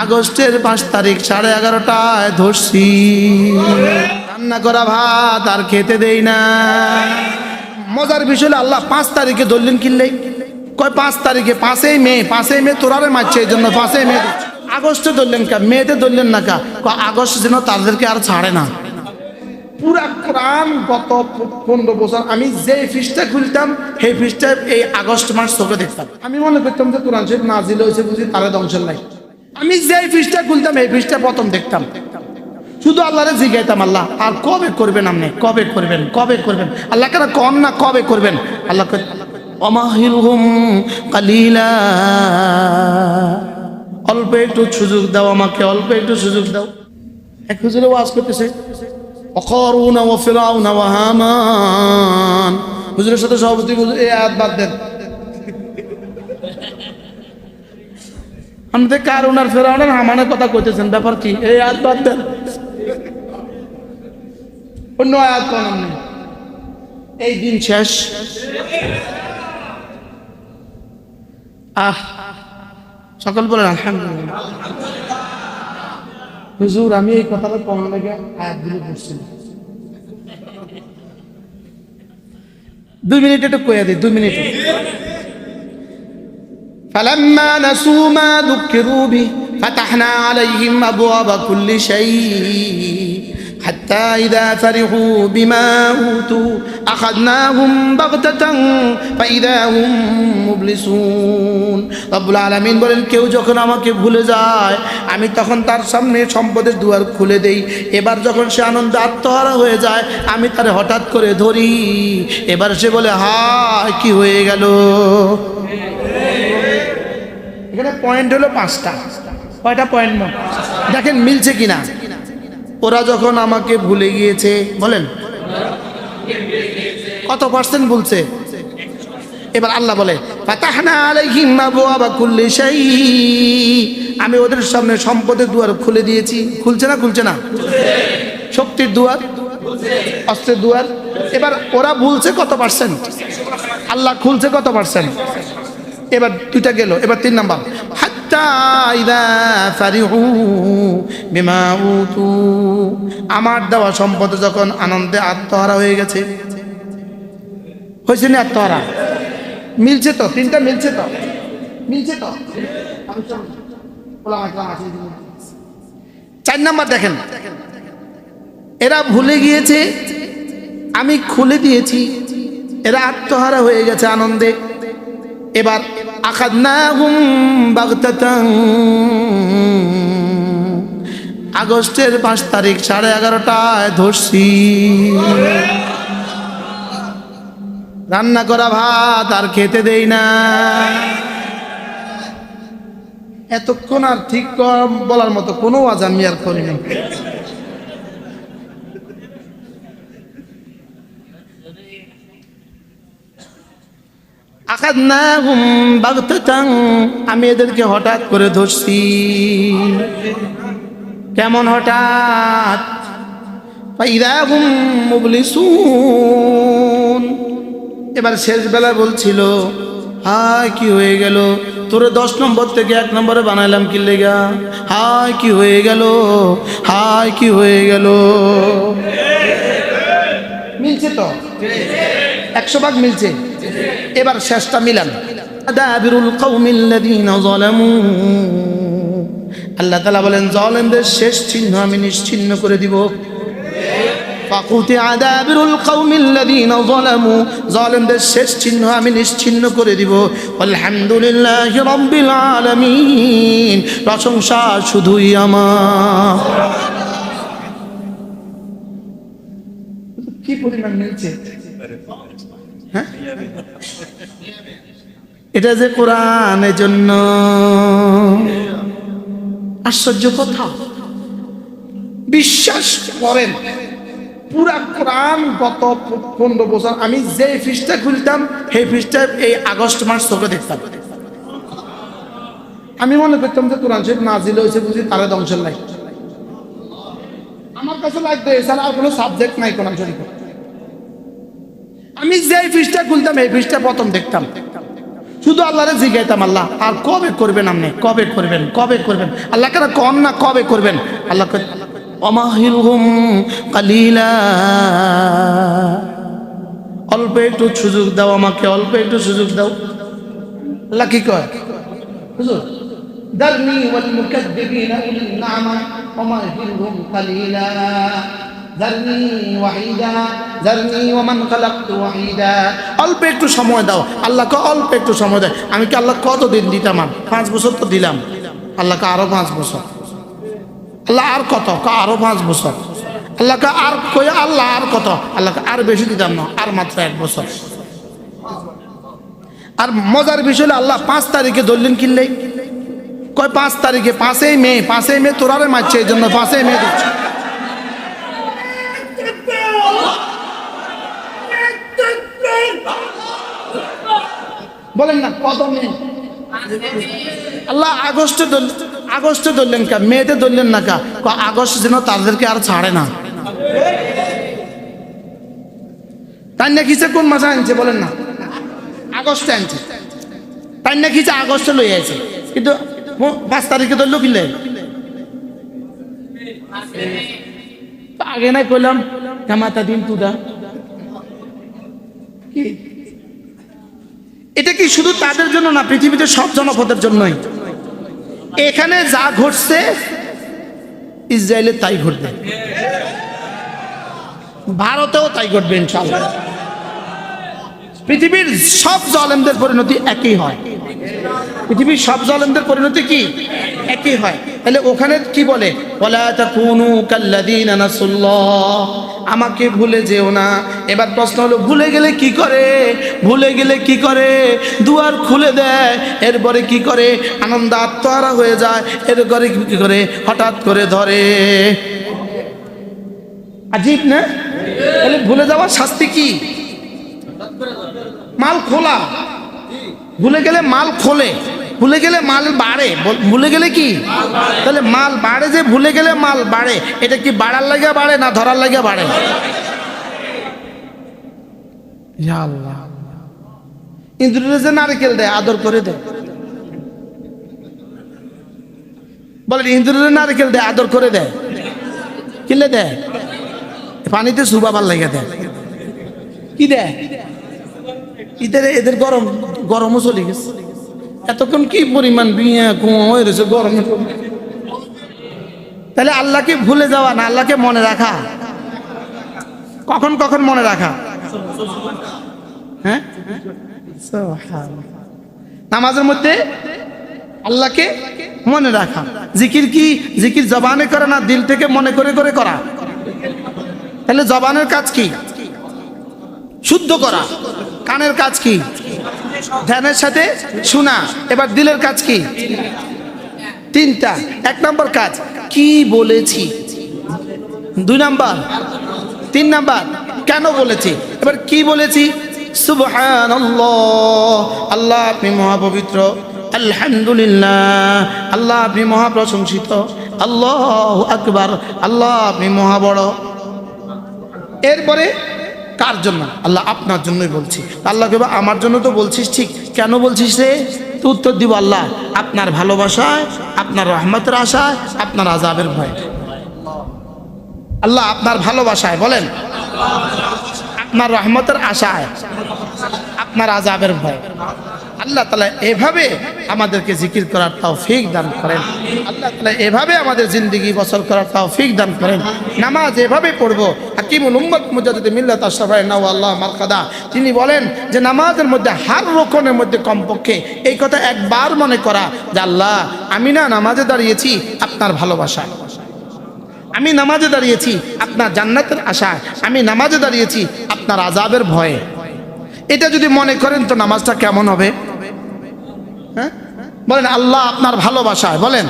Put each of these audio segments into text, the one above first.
আগস্টের পাঁচ তারিখ সাড়ে এগারোটায় ধরছি। রান্না করা ভাত আর খেতে দেই না। মজার বিষয় আল্লাহ পাঁচ তারিখে ধরলেন কিনলে। কয় পাঁচ তারিখে? পাঁচই মে পাঁচই মে তোরারে মারছে এই জন্য পাঁচই মে। আগস্টে ধরলেন কা? মেতে ধরলেন না কা? আগস্ট যেন তাদেরকে আর ছাড়ে না। পুরা কোরআন গত পনেরো বছর আমি যে ফিসটা খুলতাম, সেই ফিসটা এই আগস্ট মাস চোখে দেখতাম। আমি মনে করতাম যে কোরআন শরীফ নাজিল হয়েছে বুঝি, তারা ধ্বংসের নাই। আমি যে ফিসটা খুলতাম এই ফিসটা প্রথম দেখতাম। শুধু আল্লাহরে জিগাইতাম আল্লাহ আর কবে করবেন আপনি? কবে করবেন? কবে করবেন? আল্লাহ কেন কম না কবে করবেন? আল্লাহ কয়, অমাহিলহুম কালিলা। অল্প একটু সুযোগ দাও আমাকে অল্প একটু সুযোগ দাও। এক হুজুরে ওয়াজ করতেছে অকরুন ও ফেরাউন ও হামান। হুজুরের সাথে সভাপতি এই আয়াত বাদ দেন। আমাদের কারুন আর ফেরাউনের হামানের কথা কইতেছেন ব্যাপার কি? এই আয়াত বাদ দেন। অন্য আয়াত কোন এই দিন শেষ। আহ সকল বলেন আলহামদুলিল্লাহ। হুজুর আমি এই কথাটা কম লেগে আয়াতগুলো পড়ছি। দুই মিনিট একটু কয়ে দিই দুই মিনিট। فلما نسوا ما ذكروا به فتحنا عليهم أبواب كل شيء حتى إذا فرحوا بما أوتوا أخذناهم بغتة فإذا هم مبلسون رب العالمين বলেন কেউ যখন আমাকে ভুলে যায় আমি তখন তার সামনে সম্পদের দুয়ার খুলে দেই এবার যখন সে আনন্দে আত্মহারা হয়ে যায় আমি তারে হঠাৎ করে ধরি এবার সে বলে হায় কি হয়ে গেল এখানে পয়েন্ট হলো পাঁচটা। কয়টা পয়েন্ট দেখেন, মিলছে কিনা? ওরা যখন আমাকে ভুলে গিয়েছে, বলেন, কত পার্সেন্ট বলছে? এবার আল্লাহ বলে আমি ওদের সামনে সম্পদের দুয়ার খুলে দিয়েছি। খুলছে না খুলছে না? শক্তির দুয়ার? অস্ত্রের দুয়ার? এবার ওরা ভুলছে কত পার্সেন্ট আল্লাহ খুলছে কত পার্সেন্ট এবার দুইটা গেল, এবার তিন নাম্বার। আমার দেওয়া সম্পদ যখন আনন্দে আত্মহারা হয়ে গেছে। হয়েছে না আত্মহারা? মিলছে তো, তিনটা মিলছে তো। মিলছে তো। চার নাম্বার দেখেন। এরা ভুলে গিয়েছে, আমি খুলে দিয়েছি। এরা আত্মহারা হয়ে গেছে আনন্দে। এবার আখাদনাহুম বাগতাতান। আগস্টের পাঁচ তারিখ সাড়ে এগারোটায় ধরছি। রান্না করা ভাত আর খেতে দেই না। এতক্ষণ আর ঠিক বলার মতো কোনো আজ আমি আর করিনি আমি এদেরকে হঠাৎ করে ধরছি। কেমন হঠাৎ? এবার শেষ বেলা বলছিল, হায়, কি হয়ে গেল? তোরে দশ নম্বর থেকে এক নম্বরে বানাইলাম কি লেগা? হায়, কি হয়ে গেল? হায়, কি হয়ে গেল? মিলছে তো? একশো ভাগ মিলছে। এবার শেষটা মিলান। আল্লাহ তালা বলেন, জালেমদের শেষ চিহ্ন আমি নিশ্চিহ্ন করে দিব। জালেমদের শেষ চিহ্ন আমি নিশ্চিহ্ন করে দিব। আলহামদুলিল্লাহি রাব্বিল আলামিন। প্রশংসা শুধুই আমার। কি পরিমাণ মিলছে? এটা যে কোরআনের জন্য আশ্চর্য কথা। বিশ্বাস করেন, পুরা কোরআন গত পনেরো বছর আমি যে ফিসটা খুলতাম, সেই ফিসটা এই আগস্ট মাস চোখে দেখতাম। আমি মনে করতাম যে কোরআন শরীফ নাজিল হয়েছে বুঝি তারা ধ্বংসের নাই। আমার কাছে লাগতো, এছাড়া আর কোনো সাবজেক্ট নাই কোরআন শরীফের আমি যে ফিসটা খুলতাম, এই ফিসটা প্রথম দেখতাম। শুধু আল্লাহরে জিগাইতাম, আল্লাহ, আর কবে করবেন আপনি? কবে করবেন? কবে করবেন? আল্লাহ কেন কম না, কবে করবেন? আল্লাহ অল্প একটু সুযোগ দাও আমাকে, অল্প একটু সুযোগ দাও। আল্লাহ কি কয়? হুজুর ওয়াল মুকাদ্দিবিনা উলিল নামা অমাহিলহুম কালিলা। জারনি ওয়াহিদা, জারনি ওয়ামান খালাকতু ওয়াহিদা। অল্প একটু সময় দাও, আল্লাহকে অল্প একটু সময় দাও। আমি কি আল্লাহ কত দিন দিতাম পাঁচ বছর তো দিলাম। আল্লাহকে আরও পাঁচ বছর। আল্লাহ আর কত? আরও পাঁচ বছর। আল্লাহকে আর কই, আল্লাহ আর কত? আল্লাহকে আর বেশি দিতাম না, আর মাত্র এক বছর। আর মজার বিষয় হলো আল্লাহ পাঁচ তারিখে ধরলেন কিনলেই। কয়, পাঁচ তারিখে? পাঁচই মে পাঁচই মে তোরারে মারছে, এই জন্য পাঁচই মে দিচ্ছে। বলেন না কত মে আল্লাহ আগস্টে আগস্টে ধরলেন কা মেয়েতে ধরলেন না কা আগস্ট যেন তাদেরকে আর ছাড়ে না। তাই না কিসে কোন মাসে আনছে, বলেন না? আগস্টে আনছে। তাই না কিসে আগস্টে লই আছে কিন্তু পাঁচ তারিখে ধরলো কিনলে আগে নাই কইলাম কামাতা দিন তুদা। কি? কি শুধু তাদের জন্য না, পৃথিবীতে সব জনপদের জন্যই? এখানে যা ঘটছে, ইসরায়েলে তাই ঘটবে। ভারতেও তাই ঘটবে ইনশাল্লাহ পৃথিবীর সব জলেমদের পরিণতি একই হয়। পৃথিবীর সব জলেমদের পরিণতি কি? একই হয়। তাহলে ওখানে কি বলে? ওয়ালা তাকুনু কাল্লাযীনা নাসুল্লাহ। আমাকে ভুলে যেও না। এবার প্রশ্ন হলো, ভুলে গেলে কি করে? ভুলে গেলে কি করে? দুয়ার খুলে দেয়, এরপরে কি করে? আনন্দ আত্মহারা হয়ে যায়, এরপরে কি করে? হঠাৎ করে ধরে। আজীব না? তাহলে ভুলে যাওয়ার শাস্তি কি? মাল খোলা। ভুলে গেলে মাল খোলে। ভুলে গেলে মাল বাড়ে। ভুলে গেলে কি? তাহলে মাল বাড়ে যে ভুলে গেলে মাল বাড়ে। এটা কি বাড়ার লাগে বাড়ে না ধরার লাগে বাড়ে? আল্লাহ। ইন্দ্রের যে নারকেল দেয়, আদর করে দেয়। বলেন, ইন্দ্রের নারকেল দেয়, আদর করে দেয়। কিনলে দেয়? পানিতে সুবাবার লেগে দেয়? কি দেয়? এদের এদের গরম গরমও চলে গেছে। এতক্ষণ কি পরিমাণ বিয়ে, কুয়া হয়ে রয়েছে, গরমে তাহলে আল্লাহকে ভুলে যাওয়া না, আল্লাহকে মনে রাখা? কখন কখন মনে রাখা? হ্যাঁ। নামাজের মধ্যে আল্লাহকে মনে রাখা। জিকির কি? জিকির জবানে করা না, দিল থেকে মনে করে করে করা? তাহলে জবানের কাজ কি? শুদ্ধ করা। কানের কাজ কি? ধ্যানের সাথে শোনা। এবার দিলের কাজ কি? তিনটা। এক নম্বর কাজ, কি বলেছি? দুই নাম্বার। তিন নাম্বার, কেন বলেছি? এবার কি বলেছি? আল্লাহ আপনি মহাপবিত্র। আলহামদুলিল্লাহ। আল্লাহ আপনি মহাপ্রশংসিত। আল্লাহ আকবার। আল্লাহ আপনি মহাবড়। এরপরে কার জন্য? আল্লাহ আপনার জন্যই বলছি। আল্লাহ কেবা আমার জন্য তো বলছিস ঠিক, কেন বলছিস রে? তো উত্তর দিব, আল্লাহ, আপনার ভালোবাসায়, আপনার রহমতের আশায়, আপনার আজাবের ভয়। আল্লাহ, আপনার ভালোবাসায়, বলেন। আপনার রহমতের আশায়, আপনার আজাবের ভয়। আল্লাহ তালা এভাবে আমাদেরকে জিকির করার তাও ফিক দান করেন। আল্লাহ তালা এভাবে আমাদের জিন্দগি বছর করার তাও ফিক দান করেন। নামাজ এভাবে পড়ব। হাকিমুল উম্মত মুজাদ্দিদ মিল্লাত আশরাফাই নাও আল্লাহ মারকাদা, তিনি বলেন যে নামাজের মধ্যে হার রোকনের মধ্যে কমপক্ষে এই কথা একবার মনে করা যে আল্লাহ, আমি না নামাজে দাঁড়িয়েছি, আপনার ভালোবাসা আমি নামাজে দাঁড়িয়েছি, আপনার জান্নাতের আশায়। আমি নামাজে দাঁড়িয়েছি, আপনার আজাবের ভয়ে। এটা যদি মনে করেন তো নামাজটা কেমন হবে? বলেন, আল্লাহ আপনার ভালোবাসায়, বলেন।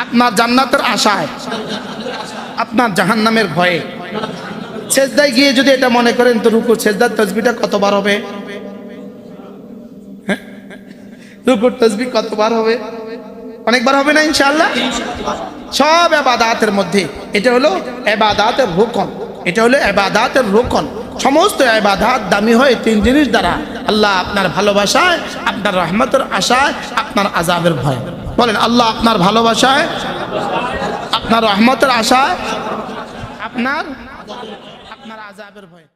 আপনার জান্নাতের আশায়, আপনার জাহান্নামের ভয়ে। ছেজদায় গিয়ে যদি এটা মনে করেন, তো রুকু ছেজদার তসবিটা কতবার হবে? হ্যাঁ? রুকুর তসবি কতবার হবে? অনেকবার হবে না, ইনশাআল্লাহ? সব এবাদাতের মধ্যে। এটা হলো এবাদাতের রোকন। এটা হলো এবাদাতের রোকন। সমস্ত এবাদাত দামি হয় তিন জিনিস দ্বারা। আল্লাহ আপনার ভালোবাসায়, আপনার রহমতের আশায়, আপনার আজাবের ভয়। বলেন, আল্লাহ আপনার ভালোবাসায়, আপনার রহমতের আশায়, আপনার আপনার আজাবের ভয়।